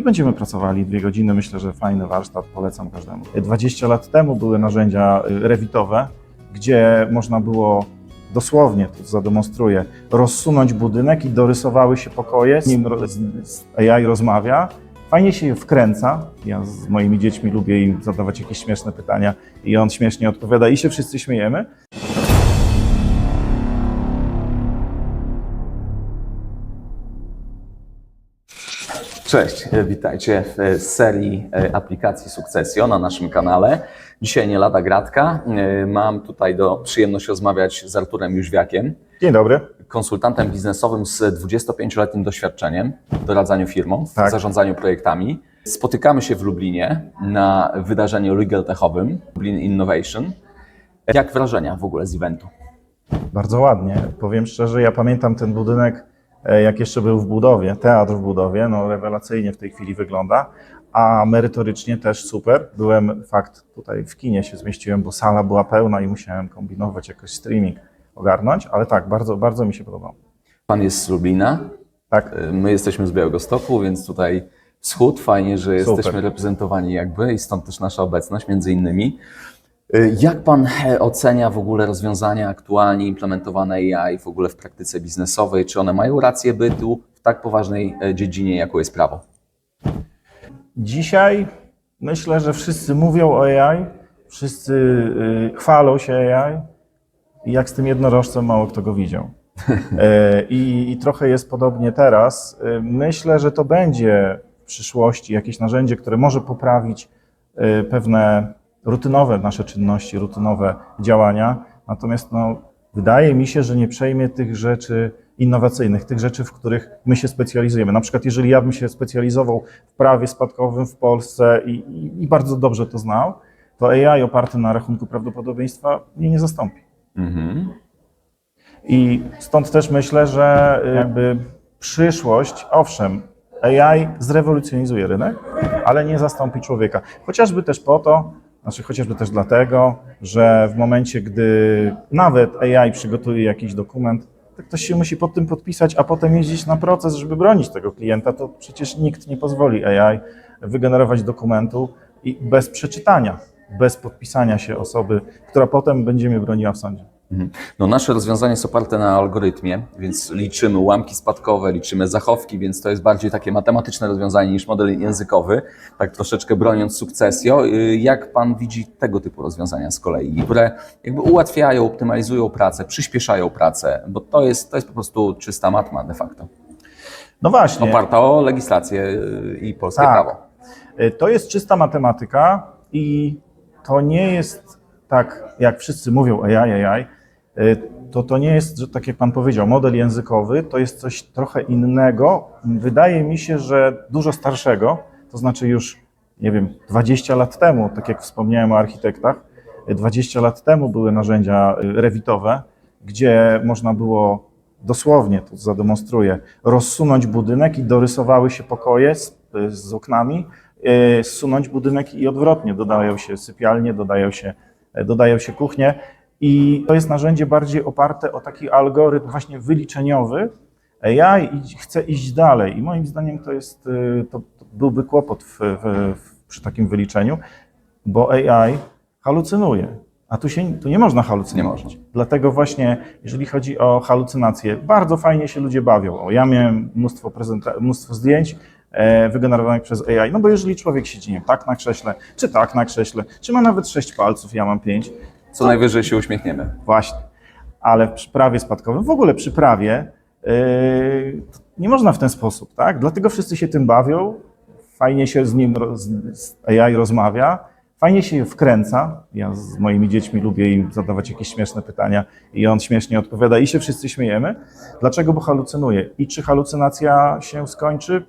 i będziemy pracowali dwie godziny. Myślę, że fajny warsztat, polecam każdemu. 20 lat temu były narzędzia y, rewitowe, gdzie można było dosłownie, tu zademonstruję, rozsunąć budynek i dorysowały się pokoje, z nim z- AI rozmawia. Fajnie się wkręca. Ja z moimi dziećmi lubię im zadawać jakieś śmieszne pytania i on śmiesznie odpowiada i się wszyscy śmiejemy. Cześć, e, witajcie w e, serii e, aplikacji Sukcesjo na naszym kanale. Dzisiaj nie lada gratka. Mam tutaj do przyjemność rozmawiać z Arturem Jóźwiakiem, Dzień dobry. konsultantem biznesowym z 25-letnim doświadczeniem w doradzaniu firmom, w Tak. zarządzaniu projektami. Spotykamy się w Lublinie na wydarzeniu Legal Techowym, Lublin Innovation. Jak wrażenia w ogóle z eventu? Bardzo ładnie. Powiem szczerze, ja pamiętam ten budynek, jak jeszcze był w budowie, teatr w budowie, no rewelacyjnie w tej chwili wygląda, a merytorycznie też super. Byłem, fakt, tutaj w kinie się zmieściłem, bo sala była pełna i musiałem kombinować jakoś streaming ogarnąć, ale tak, bardzo, bardzo mi się podobało. Pan jest z Lublina, Tak, E, My jesteśmy z Białegostoku, więc tutaj wschód, fajnie, że Super. jesteśmy reprezentowani jakby i stąd też nasza obecność między innymi. E, Jak Pan e, ocenia w ogóle rozwiązania aktualnie implementowane AI w ogóle w praktyce biznesowej? Czy one mają rację bytu w tak poważnej e, dziedzinie, jaką jest prawo? Dzisiaj myślę, że wszyscy mówią o AI, wszyscy y, chwalą się AI i jak z tym jednorożcem mało kto go widział. E, I, I trochę jest podobnie teraz. E, Myślę, że to będzie w przyszłości jakieś narzędzie, które może poprawić pewne rutynowe nasze czynności, rutynowe działania. Natomiast no, wydaje mi się, że nie przejmie tych rzeczy innowacyjnych, tych rzeczy, w których my się specjalizujemy. Na przykład, jeżeli ja bym się specjalizował w prawie spadkowym w Polsce i, i, i bardzo dobrze to znał, to AI oparte na rachunku prawdopodobieństwa mnie nie zastąpi. Mhm. I stąd też myślę, że y, jakby przyszłość, owszem, AI zrewolucjonizuje rynek, ale nie zastąpi człowieka. Chociażby też po to, znaczy chociażby też dlatego, że w momencie, gdy nawet AI przygotuje jakiś dokument, to ktoś się musi pod tym podpisać, a potem jeździć na proces, żeby bronić tego klienta, to przecież nikt nie pozwoli AI wygenerować dokumentu i bez przeczytania, bez podpisania się osoby, która potem będzie mnie broniła w sądzie. Mhm. No nasze rozwiązanie jest oparte na algorytmie, więc liczymy ułamki spadkowe, liczymy zachowki, więc to jest bardziej takie matematyczne rozwiązanie niż model językowy, tak troszeczkę broniąc sukcesjo. Y, Jak Pan widzi tego typu rozwiązania z kolei, które jakby ułatwiają, optymalizują pracę, przyspieszają pracę, bo to jest, to jest po prostu czysta matma de facto, No właśnie. oparta o legislację y, i polskie Tak. prawo. Y, To jest czysta matematyka i to nie jest tak, jak wszyscy mówią AI, AI, to to nie jest, że tak jak Pan powiedział, model językowy, to jest coś trochę innego. Wydaje mi się, że dużo starszego, to znaczy już, nie wiem, 20 lat temu, tak jak wspomniałem o architektach, y, 20 lat temu były narzędzia y, rewitowe, gdzie można było dosłownie, tu zademonstruję, rozsunąć budynek i dorysowały się pokoje z, z oknami, e, zsunąć budynek i odwrotnie. Dodają się sypialnie, dodają się, e, dodają się kuchnie i to jest narzędzie bardziej oparte o taki algorytm właśnie wyliczeniowy. AI chce iść dalej i moim zdaniem to jest, e, to, to byłby kłopot w, w, przy takim wyliczeniu, bo AI halucynuje, a tu, się, tu nie można halucynować. Nie można. Dlatego właśnie, jeżeli chodzi o halucynacje, bardzo fajnie się ludzie bawią. O, ja miałem mnóstwo, mnóstwo zdjęć e, wygenerowanych przez AI, no bo jeżeli człowiek siedzi nie tak na krześle, czy tak na krześle, czy ma nawet sześć palców, ja mam pięć, Co najwyżej się uśmiechniemy. właśnie. Ale przy prawie spadkowym, w ogóle przy prawie, yy, nie można w ten sposób, tak? Dlatego wszyscy się tym bawią, fajnie się z nim, roz- z AI rozmawia, fajnie się wkręca. Ja z moimi dziećmi lubię im zadawać jakieś śmieszne pytania i on śmiesznie odpowiada i się wszyscy śmiejemy. Dlaczego? Bo halucynuje. I czy halucynacja się skończy?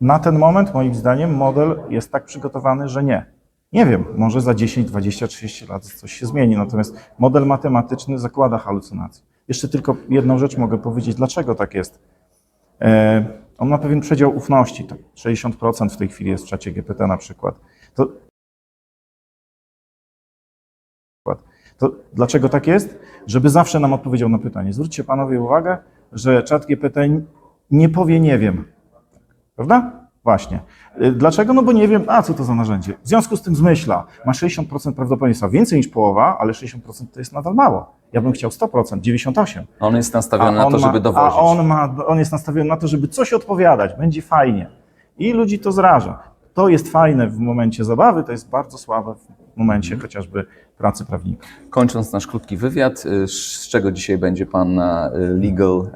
Na ten moment, moim zdaniem, model jest tak przygotowany, że nie. Nie wiem, może za 10, 20, 30 lat coś się zmieni, natomiast model matematyczny zakłada halucynację. Jeszcze tylko jedną rzecz mogę powiedzieć, dlaczego tak jest. E, on ma pewien przedział ufności, tak 60% w tej chwili jest w czacie GPT na przykład. To, to dlaczego tak jest? Żeby zawsze nam odpowiedział na pytanie. Zwróćcie panowie uwagę, że czat GPT nie powie nie wiem. Prawda? Właśnie. Y, Dlaczego? No bo nie wiem, a co to za narzędzie. W związku z tym zmyśla, ma 60% prawdopodobieństwa, więcej niż połowa, ale 60% to jest nadal mało. Ja bym chciał 100%, 98%. On jest nastawiony na to, ma- żeby dowozić. A on, ma, on jest nastawiony na to, żeby coś odpowiadać, będzie fajnie. I ludzi to zraża. To jest fajne w momencie zabawy, to jest bardzo słabe w momencie Mhm. chociażby pracy prawnika. Kończąc nasz krótki wywiad, y, z czego dzisiaj będzie Pan na y, Legal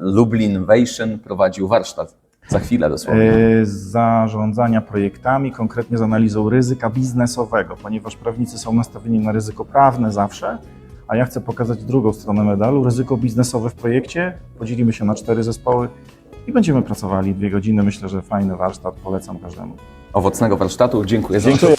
Lublin Innovation prowadził warsztat? Za chwilę dosłownie. E, zarządzania projektami, konkretnie z analizą ryzyka biznesowego, ponieważ prawnicy są nastawieni na ryzyko prawne zawsze, a ja chcę pokazać drugą stronę medalu, ryzyko biznesowe w projekcie. Podzielimy się na cztery zespoły i będziemy pracowali dwie godziny. Myślę, że fajny warsztat, polecam każdemu. Owocnego warsztatu. Dziękuję za Dziękuję.